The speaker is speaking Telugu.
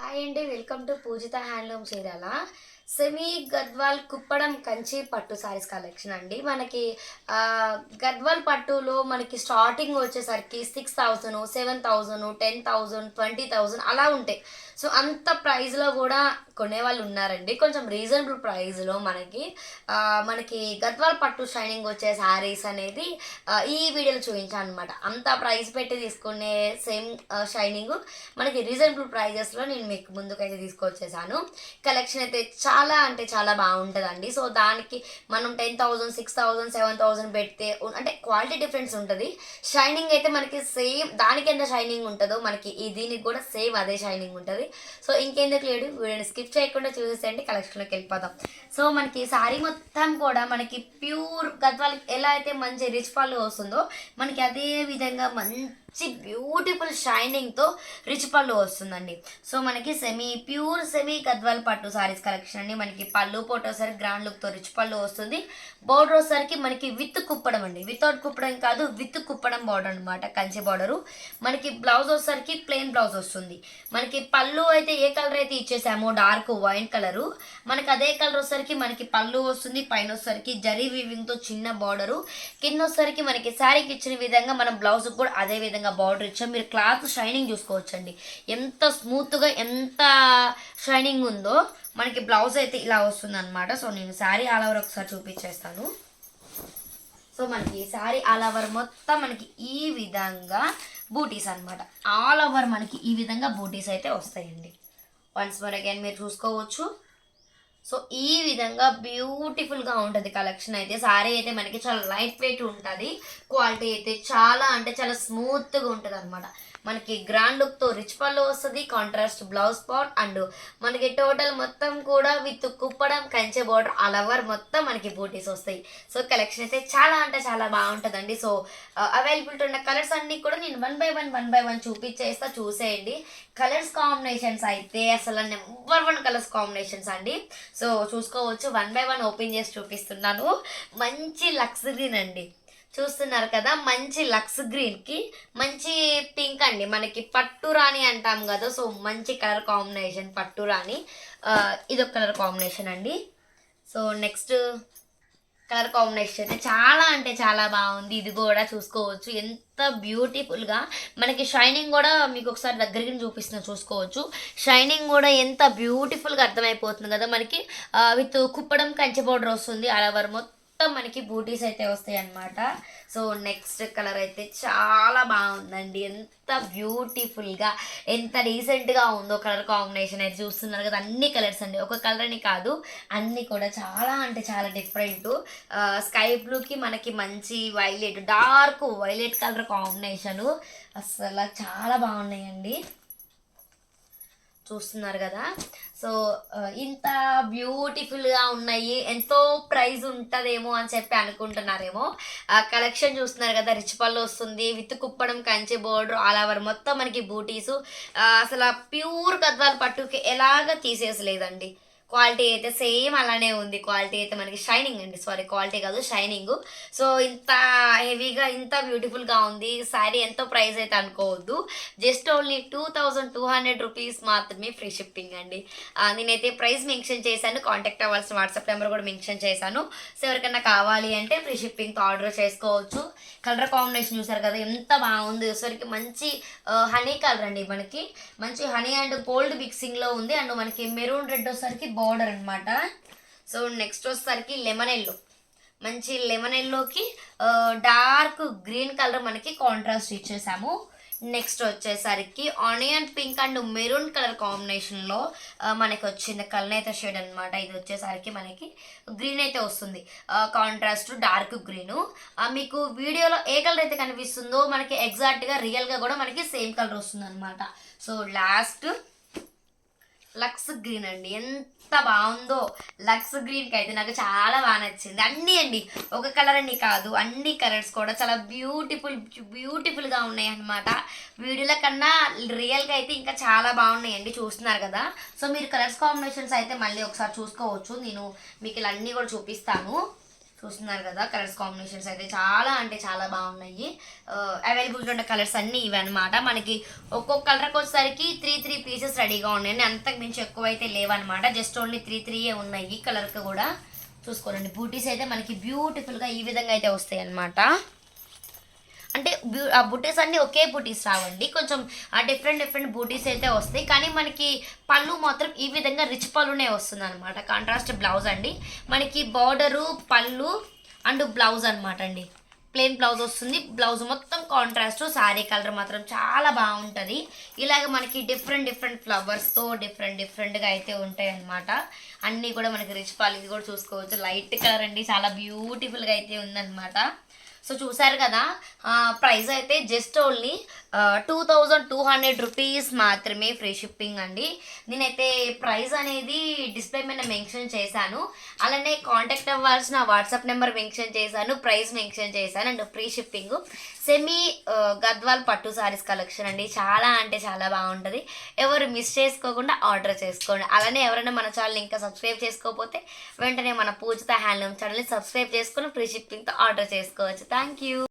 హాయ్ అండి welcome to Pujitha handloom Chirala semi Gadwal Kuppadam Kanchi పట్టు సారీస్ కలెక్షన్ అండి. మనకి గద్వాల్ పట్టులో మనకి స్టార్టింగ్ వచ్చేసరికి six thousand seven thousand ten thousand twenty thousand అలా ఉంటాయి. సో అంత ప్రైస్లో కూడా కొనేవాళ్ళు ఉన్నారండి. కొంచెం రీజనబుల్ ప్రైస్లో మనకి మనకి గద్వాల్ పట్టు షైనింగ్ వచ్చే శారీస్ అనేది ఈ వీడియోలో చూపించాను అనమాట అంత ప్రైస్ పెట్టి తీసుకునే సేమ్ షైనింగ్ మనకి రీజనబుల్ ప్రైజెస్లో నేను మీకు ముందుకైతే తీసుకొచ్చేసాను. కలెక్షన్ అయితే చాలా అంటే చాలా బాగుంటుందండి. సో దానికి మనం ten thousand six thousand seven thousand పెడితే అంటే క్వాలిటీ డిఫరెన్స్ ఉంటుంది. షైనింగ్ అయితే మనకి సేమ్ దానికి ఎంత షైనింగ్ ఉంటుందో మనకి ఈ దీనికి కూడా సేమ్ అదే షైనింగ్ ఉంటుంది. సో ఇంకెందుకు లేడు వీడియోని స్కిప్ చేయకుండా చూసేసేయండి కలెక్షన్లోకి వెళ్ళిపోదాం. సో మనకి శారీ మొత్తం కూడా మనకి ప్యూర్ గద్వాలకి ఎలా అయితే మంచి రిచ్ ఫాల్ వస్తుందో మనకి అదే విధంగా మంచి మంచి బ్యూటిఫుల్ షైనింగ్తో రిచ్ పళ్ళు వస్తుందండి. సో మనకి సెమీ ప్యూర్ సెమీ గద్వాల్ పట్టు సారీస్ కలెక్షన్ అండి. మనకి పళ్ళు పోటోసరికి గ్రాండ్ లుక్తో రిచ్ పళ్ళు వస్తుంది. బోర్డర్ వచ్చేసరికి మనకి విత్ కుప్పడం అండి. వితౌట్ కుప్పడం కాదు విత్ కుప్పడం బార్డర్ అనమాట కంచి బార్డరు మనకి బ్లౌజ్ వచ్చేసరికి ప్లెయిన్ బ్లౌజ్ వస్తుంది. మనకి పళ్ళు అయితే ఏ కలర్ అయితే ఇచ్చేసామో డార్క్ వైన్ కలరు మనకి అదే కలర్ వచ్చేసరికి మనకి పళ్ళు వస్తుంది. పైన వచ్చేసరికి జరీ వీవింగ్తో చిన్న బార్డరు కింద వచ్చేసరికి మనకి శారీకి ఇచ్చిన విధంగా మనం బ్లౌజ్ కూడా అదే విధంగా బార్డర్ ఇచ్చాం మీరు క్లాత్ షైనింగ్ చూసుకోవచ్చండి. ఎంత స్మూత్గా ఎంత షైనింగ్ ఉందో మనకి బ్లౌజ్ అయితే ఇలా వస్తుంది అనమాట సో నేను శారీ ఆల్ ఓవర్ ఒకసారి చూపించేస్తాను. సో మనకి శారీ ఆల్ ఓవర్ మొత్తం మనకి ఈ విధంగా బూటీస్ అనమాట ఆల్ ఓవర్ మనకి ఈ విధంగా బూటీస్ అయితే వస్తాయండి. వన్స్ మోర్ అగైన్ మీరు చూసుకోవచ్చు. సో ఈ విధంగా బ్యూటిఫుల్గా ఉంటుంది కలెక్షన్ అయితే. సారీ అయితే మనకి చాలా లైట్ వెయిట్ ఉంటుంది. క్వాలిటీ అయితే చాలా అంటే చాలా స్మూత్గా ఉంటుంది అనమాట మనకి గ్రాండ్ లుక్తో రిచ్ పళ్ళు వస్తుంది కాంట్రాస్ట్ బ్లౌజ్ పాట్ అండ్ మనకి టోటల్ మొత్తం కూడా విత్ కుప్పడం కంచె బార్డర్ అలవర్ మొత్తం మనకి బూటీస్ వస్తాయి. సో కలెక్షన్ అయితే చాలా అంటే చాలా బాగుంటుందండి. సో అవైలబిలిటీ ఉన్న కలర్స్ అన్నీ కూడా నేను one by one one by one చూపించేస్తా చూసేయండి. కలర్స్ కాంబినేషన్స్ అయితే అసలు నెంబర్ వన్ కలర్స్ కాంబినేషన్స్ అండి. సో చూసుకోవచ్చు. వన్ బై వన్ ఓపెన్ చేసి చూపిస్తున్నాను. మంచి లక్స్ గ్రీన్ అండి. చూస్తున్నారు కదా మంచి లక్స్ గ్రీన్కి మంచి పింక్ అండి. మనకి పట్టు రాణి అంటాం కదా సో మంచి కలర్ కాంబినేషన్ పట్టు రాణి. ఇదొక కలర్ కాంబినేషన్ అండి. సో నెక్స్ట్ కలర్ కాంబినేషన్ అయితే చాలా అంటే చాలా బాగుంది. ఇది కూడా చూసుకోవచ్చు. ఎంత బ్యూటిఫుల్గా మనకి షైనింగ్ కూడా మీకు ఒకసారి దగ్గరికి చూపిస్తున్నా చూసుకోవచ్చు. షైనింగ్ కూడా ఎంత బ్యూటిఫుల్గా అర్థమైపోతుంది కదా మనకి. విత్ కుప్పడం కంచి పౌడర్ వస్తుంది. అలవర్ మొత్తం మనకి బూటీస్ అయితే వస్తాయి అన్నమాట సో నెక్స్ట్ కలర్ అయితే చాలా బాగుందండి. ఎంత బ్యూటిఫుల్గా ఎంత రీసెంట్గా ఉందో కలర్ కాంబినేషన్ అయితే చూస్తున్నారు కదా. అన్ని కలర్స్ అండి. ఒక కలర్ అని కాదు అన్నీ కూడా చాలా అంటే చాలా డిఫరెంట్ స్కై బ్లూకి మనకి మంచి violet dark violet colour combination అసలు చాలా బాగున్నాయండి. చూస్తున్నారు కదా. సో ఇంత బ్యూటిఫుల్గా ఉన్నాయి ఎంతో ప్రైజ్ ఉంటుందేమో అని చెప్పి అనుకుంటున్నారేమో. ఆ కలెక్షన్ చూస్తున్నారు కదా రిచ్ పళ్ళు వస్తుంది with Kuppadam Kanchi border all over. మొత్తం మనకి బూటీసు అసలు ప్యూర్ కద్వాల పట్టుకి ఎలాగ తీసేసలేదండి క్వాలిటీ అయితే సేమ్ అలానే ఉంది. క్వాలిటీ అయితే మనకి షైనింగ్ అండి. సారీ క్వాలిటీ కాదు షైనింగ్. సో ఇంత హెవీగా ఇంత బ్యూటిఫుల్గా ఉంది. శారీ ఎంతో ప్రైస్ అయితే అనుకోవద్దు. Just only two thousand two hundred rupees మాత్రమే ఫ్రీ షిప్పింగ్ అండి. నేనైతే ప్రైస్ మెన్షన్ చేశాను. కాంటాక్ట్ అవ్వాల్సిన వాట్సాప్ నెంబర్ కూడా మెన్షన్ చేశాను. సో ఎవరికైనా కావాలి అంటే ఫ్రీ షిప్పింగ్తో ఆర్డర్ చేసుకోవచ్చు. కలర్ కాంబినేషన్ చూసారు కదా ఎంత బాగుంది. సరికి మంచి హనీ కలర్ అండి మనకి. మంచి హనీ అండ్ గోల్డ్ మిక్సింగ్లో ఉంది. అండ్ మనకి మెరూన్ రెడ్ వచ్చేసరికి పౌడర్ అనమాట సో నెక్స్ట్ వచ్చేసరికి లెమన్ ఎల్లో మంచి లెమన్ ఎల్లోకి డార్క్ గ్రీన్ కలర్ మనకి కాంట్రాస్ట్ ఇచ్చేసాము. నెక్స్ట్ వచ్చేసరికి onion pink and maroon colour కాంబినేషన్లో మనకి వచ్చింది కల్నేత షేడ్ అనమాట ఇది వచ్చేసరికి మనకి గ్రీన్ అయితే వస్తుంది. కాంట్రాస్ట్ డార్క్ గ్రీన్ మీకు వీడియోలో ఏ కలర్ అయితే కనిపిస్తుందో మనకి ఎగ్జాక్ట్గా రియల్గా కూడా మనకి సేమ్ కలర్ వస్తుంది అనమాట సో లాస్ట్ లక్స్ గ్రీన్ అండి. ఎంత బాగుందో లక్స్ గ్రీన్కి అయితే నాకు చాలా బాగా నచ్చింది. అన్నీ అండి. ఒక కలర్ అని కాదు. అన్ని కలర్స్ కూడా చాలా బ్యూటిఫుల్ బ్యూటిఫుల్గా ఉన్నాయి అనమాట వీడియోల కన్నా రియల్గా అయితే ఇంకా చాలా బాగున్నాయండి. చూస్తున్నారు కదా? సో మీరు కలర్స్ కాంబినేషన్స్ అయితే మళ్ళీ ఒకసారి చూసుకోవచ్చు. నేను మీకు ఇలా అన్నీ కూడా చూపిస్తాను. చూస్తున్నారు కదా కలర్స్ కాంబినేషన్స్ అయితే చాలా అంటే చాలా బాగున్నాయి. అవైలబుల్ ఉన్న కలర్స్ అన్నీ ఇవి అనమాట మనకి ఒక్కొక్క కలర్కి వచ్చేసరికి త్రీ త్రీ పీసెస్ రెడీగా ఉన్నాయి అంతకు మించి ఎక్కువ అయితే లేవన్నమాట జస్ట్ ఓన్లీ త్రీ త్రీయే ఉన్నాయి కలర్కి కూడా. చూసుకోనండి బూటీస్ అయితే మనకి బ్యూటిఫుల్గా ఈ విధంగా అయితే వస్తాయి అన్నమాట అంటే ఆ బూటీస్ అన్నీ ఒకే బూటీస్ రావండి. కొంచెం ఆ డిఫరెంట్ డిఫరెంట్ బూటీస్ అయితే వస్తాయి. కానీ మనకి పళ్ళు మాత్రం ఈ విధంగా రిచ్ పళ్ళునే వస్తుంది అనమాట కాంట్రాస్ట్ బ్లౌజ్ అండి. మనకి బార్డరు పళ్ళు అండ్ బ్లౌజ్ అనమాట అండి. ప్లెయిన్ బ్లౌజ్ వస్తుంది. బ్లౌజ్ మొత్తం కాంట్రాస్ట్ శారీ కలర్ మాత్రం చాలా బాగుంటుంది. ఇలాగ మనకి డిఫరెంట్ డిఫరెంట్ ఫ్లవర్స్తో డిఫరెంట్ డిఫరెంట్గా అయితే ఉంటాయి అన్నమాట అన్నీ కూడా మనకి రిచ్ పాలు ఇది కూడా చూసుకోవచ్చు. లైట్ కలర్ అండి. చాలా బ్యూటిఫుల్గా అయితే ఉందన్నమాట. సో చూసారు కదా ప్రైస్ అయితే just only two thousand two hundred rupees మాత్రమే ఫ్రీ షిప్పింగ్ అండి. నేనైతే ప్రైస్ అనేది డిస్ప్లే మీద మెన్షన్ చేశాను. అలానే కాంటాక్ట్ అవ్వాల్సిన వాట్సాప్ నెంబర్ మెన్షన్ చేశాను ప్రైస్ మెన్షన్ చేశాను and free shipping. Semi Gadwal పట్టు సారీస్ కలెక్షన్ అండి. చాలా అంటే చాలా బాగుంటుంది. ఎవరు మిస్ చేసుకోకుండా ఆర్డర్ చేసుకోండి. అలానే ఎవరైనా మన ఛానల్ ఇంకా సబ్స్క్రైబ్ చేసుకోకపోతే వెంటనే మన పూజిత హ్యాండ్లూమ్ ఛానల్ని సబ్స్క్రైబ్ చేసుకుని ఫ్రీ షిప్పింగ్తో ఆర్డర్ చేసుకోవచ్చు. Thank you.